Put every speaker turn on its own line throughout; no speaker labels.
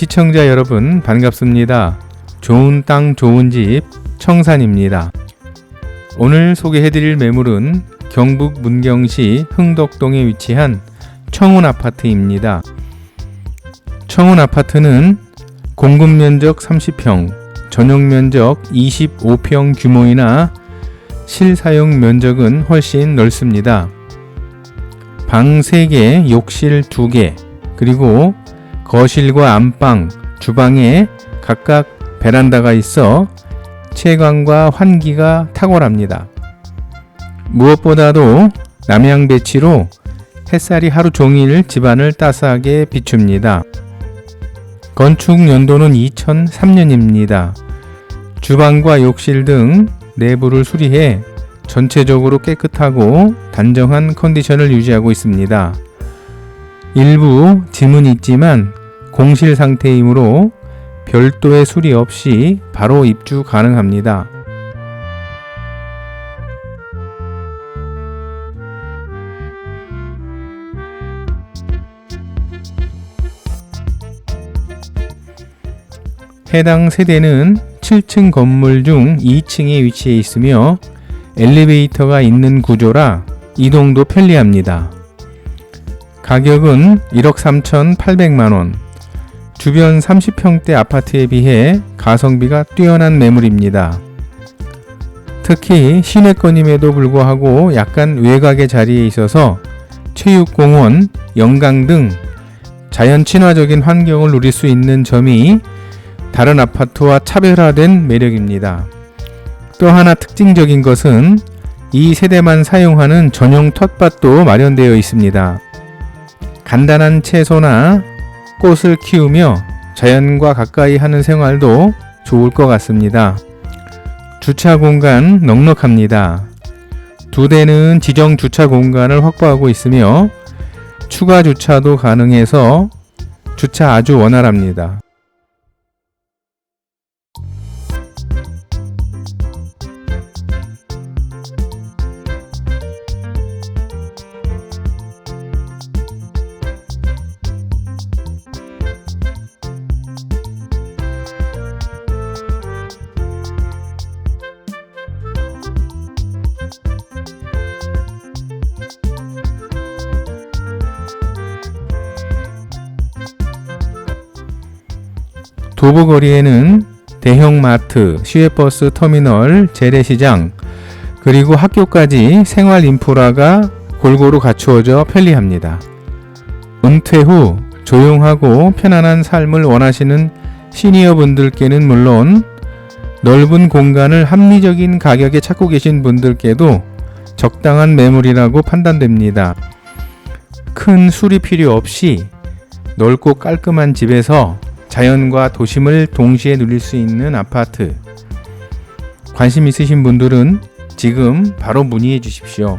시청자 여러분 반갑습니다. 좋은 땅 좋은 집 청산입니다. 오늘 소개해드릴 매물은 경북 문경시 흥덕동에 위치한 청운 아파트입니다. 청운 아파트는 공급 면적 30평, 전용 면적 25평 규모이나 실사용 면적은 훨씬 넓습니다. 방 3개, 욕실 2개, 그리고 거실과 안방, 주방에 각각 베란다가 있어 채광과 환기가 탁월합니다. 무엇보다도 남양 배치로 햇살이 하루 종일 집안을 따스하게 비춥니다. 건축 연도는 2003년입니다. 주방과 욕실 등 내부를 수리해 전체적으로 깨끗하고 단정한 컨디션을 유지하고 있습니다. 일부 지문이 있지만 공실 상태이므로 별도의 수리 없이 바로 입주 가능합니다. 해당 세대는 7층 건물 중 2층에 위치해 있으며 엘리베이터가 있는 구조라 이동도 편리합니다. 가격은 1억 3,800만 원. 주변 30평대 아파트에 비해 가성비가 뛰어난 매물입니다. 특히 시내권임에도 불구하고 약간 외곽의 자리에 있어서 체육공원, 영강 등 자연 친화적인 환경을 누릴 수 있는 점이 다른 아파트와 차별화된 매력입니다. 또 하나 특징적인 것은 이 세대만 사용하는 전용 텃밭도 마련되어 있습니다. 간단한 채소나 꽃을 키우며 자연과 가까이 하는 생활도 좋을 것 같습니다. 주차 공간 넉넉합니다. 두 대는 지정 주차 공간을 확보하고 있으며 추가 주차도 가능해서 주차 아주 원활합니다. 도보거리에는 대형마트, 시외버스 터미널, 재래시장, 그리고 학교까지 생활 인프라가 골고루 갖추어져 편리합니다. 은퇴 후 조용하고 편안한 삶을 원하시는 시니어 분들께는 물론 넓은 공간을 합리적인 가격에 찾고 계신 분들께도 적당한 매물이라고 판단됩니다. 큰 수리 필요 없이 넓고 깔끔한 집에서 자연과 도심을 동시에 누릴 수 있는 아파트. 관심 있으신 분들은 지금 바로 문의해 주십시오.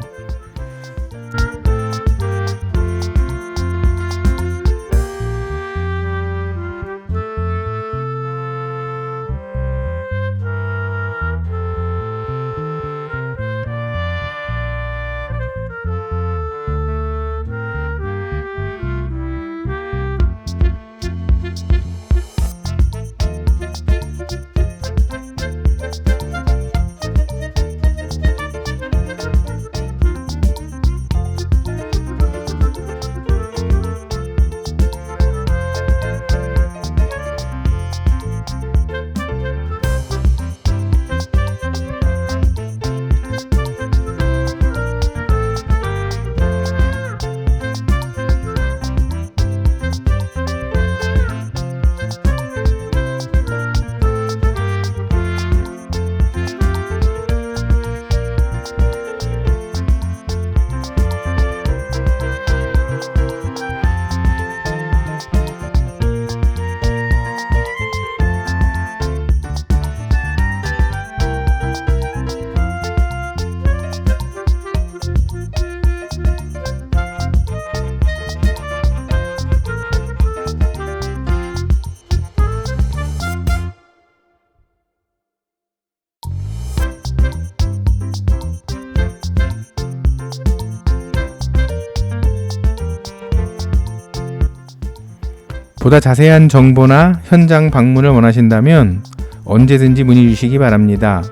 보다 자세한 정보나 현장 방문을 원하신다면 언제든지 문의 주시기 바랍니다.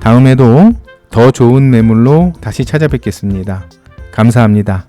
다음에도 더 좋은 매물로 다시 찾아뵙겠습니다. 감사합니다.